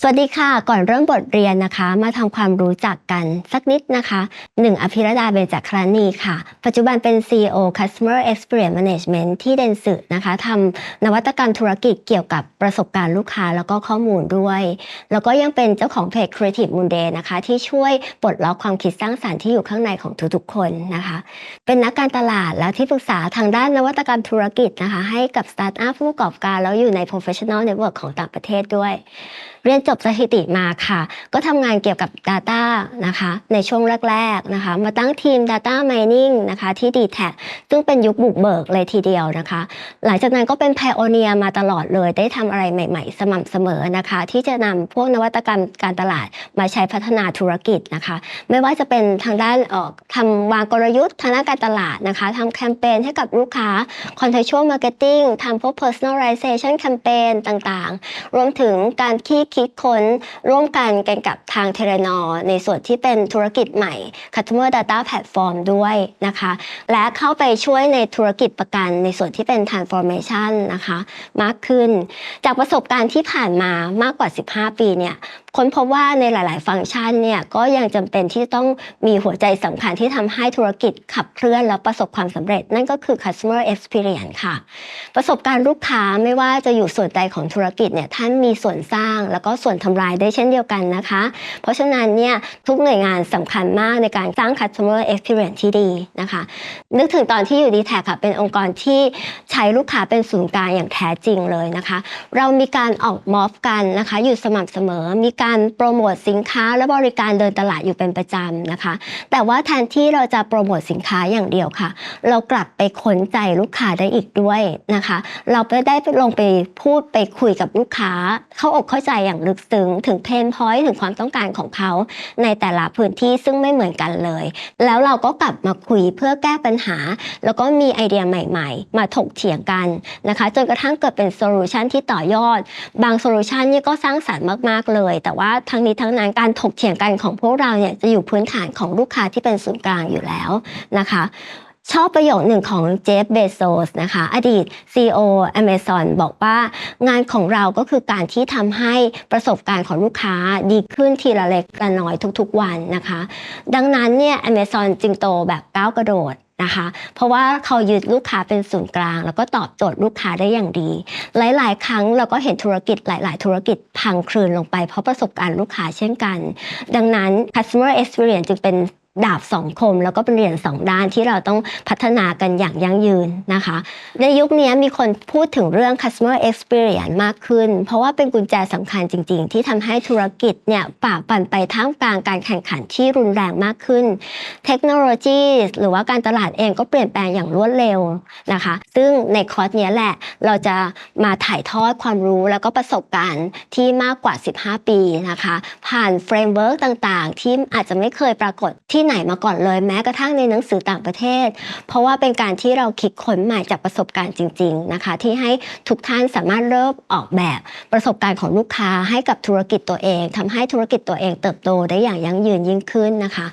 สวัสดีค่ะ ก่อนเริ่มบทเรียนนะคะ มาทำความรู้จักกันสักนิดนะคะหนึ่งอภิรดาเบญจครณีค่ะ ปัจจุบันเป็น CEO Customer Experience Management ที่เดนสึนะคะทำนวัตกรรมธุรกิจเกี่ยวกับประสบการณ์ลูกค้าแล้วก็ข้อมูลด้วย แล้วก็ยังเป็นเจ้าของเพจ Creative Monday นะคะ ที่ช่วยปลดล็อกความคิดสร้างสรรค์ที่อยู่ข้างในของทุกๆคนนะคะ เป็นนักการตลาดและที่ปรึกษาทางด้านนวัตกรรมธุรกิจนะคะ ให้กับสตาร์ทอัพผู้ประกอบการแล้วอยู่ใน professional network ของต่างประเทศด้วย เรียนจบสถิติมาค่ะ ก็ทำงานเกี่ยวกับ Data นะคะในช่วงแรกๆนะคะ มาตั้งทีม Data Mining นะคะที่ d t แทซึ่งเป็นยุคบุกเบิกเลยทีเดียวนะคะ หลังจากนั้นก็เป็น Pioneer มาตลอดเลย ได้ทำอะไรใหม่ๆ สม่ำเสมอนะคะ ที่จะนำพวกนวัตกรรมการตลาดมาใช้พัฒนาธุรกิจนะคะ ไม่ว่าจะเป็นทางด้านเอ่อทำวางกลยุทธ์ทางด้านการตลาดนะคะทำแคมเปญให้กับลูกค้า contextual marketing ทำพวก personalization แคมเปญต่างๆ รวมถึงการคิดคิดค้นร่วมกันกันกับทางเทเลนอในส่วนที่เป็นธุรกิจใหม่ customer data platform ด้วยนะคะ และเข้าไปช่วยในธุรกิจประกันในส่วนที่เป็น transformation นะคะ มากขึ้น จากประสบการณ์ที่ผ่านมามากกว่า 15 ปีเนี่ยค้นพบว่าในหลาย ๆ ฟังก์ชันเนี่ยก็ยังจำเป็นที่ต้องมีหัวใจสำคัญที่ทำให้ธุรกิจขับเคลื่อนและประสบความสำเร็จ นั่นก็คือ customer experience ค่ะ ประสบการณ์ลูกค้าไม่ว่าจะอยู่ส่วนใดของธุรกิจเนี่ยท่านมีส่วนสร้างแล้วก็ส่วนทำลายได้เช่นเดียวกันนะคะ เพราะฉะนั้นเนี่ยทุกหน่วยงานสำคัญมากในการสร้าง customer experience ที่ดีนะคะ นึกถึงตอนที่อยู่ดีแท็ค่ะเป็นองค์กรที่ใช้ลูกค้าเป็นศูนย์กลางอย่างแท้จริงเลยนะคะ เรามีการออกมอฟกันนะคะ อยู่สม่ำเสมอ มีการโปรโมทสินค้าและบริการเดินตลาดอยู่เป็นประจำนะคะ แต่ว่าแทนที่เราจะโปรโมทสินค้าอย่างเดียวค่ะ เรากลับไปค้นใจลูกค้าได้อีกด้วยนะคะ เราไปได้ลงไปพูดไปคุยกับลูกค้า เข้าอกเข้าใจอย่างลึกซึ้งถึงเพนพอยต์ถึงความต้องการของเขาในแต่ละพื้นที่ซึ่งไม่เหมือนกันเลย แล้วเราก็กลับมาคุยเพื่อแก้ปัญหา แล้วก็มีไอเดียใหม่ๆ มาถกเถียงกันนะคะ จนกระทั่งเกิดเป็นโซลูชันที่ต่อยอด บางโซลูชันนี่ก็สร้างสรรค์มากๆเลย แต่ว่าทั้งนี้ทั้งนั้นการถกเถียงกันของพวกเราเนี่ยจะอยู่พื้นฐานของลูกค้าที่เป็นศูนย์กลางอยู่แล้วนะคะ ชอบประโยคหนึ่งของเจฟเบโซสนะคะ อดีต CEO Amazon บอกว่างานของเราก็คือการที่ทำให้ประสบการณ์ของลูกค้าดีขึ้นทีละเล็กละน้อยทุกๆวันนะคะ ดังนั้นเนี่ย Amazon จึงโตแบบก้าวกระโดดนะคะ เพราะว่าเขายึดลูกค้าเป็นศูนย์กลาง แล้วก็ตอบโจทย์ลูกค้าได้อย่างดี หลายๆ ครั้งเราก็เห็นธุรกิจหลาย ๆ ธุรกิจพังคลืนลงไปเพราะประสบการณ์ลูกค้าเช่นกัน ดังนั้น customer experience จึงเป็น ดาบสองคมแล้วก็เป็นเหรียญสองด้านที่เราต้องพัฒนากันอย่างยั่งยืนนะคะ ในยุคนี้มีคนพูดถึงเรื่อง customer experience มากขึ้น เพราะว่าเป็นกุญแจสำคัญจริง ๆ ที่ทำให้ธุรกิจเนี่ยฝ่าฟันไปท่ามกลางการแข่งขันที่รุนแรงมากขึ้น เทคโนโลยีหรือว่าการตลาดเองก็เปลี่ยนแปลงอย่างรวดเร็วนะคะ ซึ่งในคอร์สนี้แหละเราจะมาถ่ายทอดความรู้แล้วก็ประสบการณ์ที่มากกว่า 15 ปีนะคะ ผ่านเฟรมเวิร์กต่างๆ ที่อาจจะไม่เคยปรากฏที่ไหนมาก่อนเลย แม้กระทั่งในหนังสือต่างประเทศ เพราะว่าเป็นการที่เราคิดค้นใหม่จากประสบการณ์จริง ๆนะคะ ที่ให้ทุกท่านสามารถเริ่มออกแบบประสบการณ์ของลูกค้าให้กับธุรกิจตัวเองทำให้ธุรกิจตัวเองเติบโตได้อย่างยั่งยืนยิ่งขึ้นนะคะ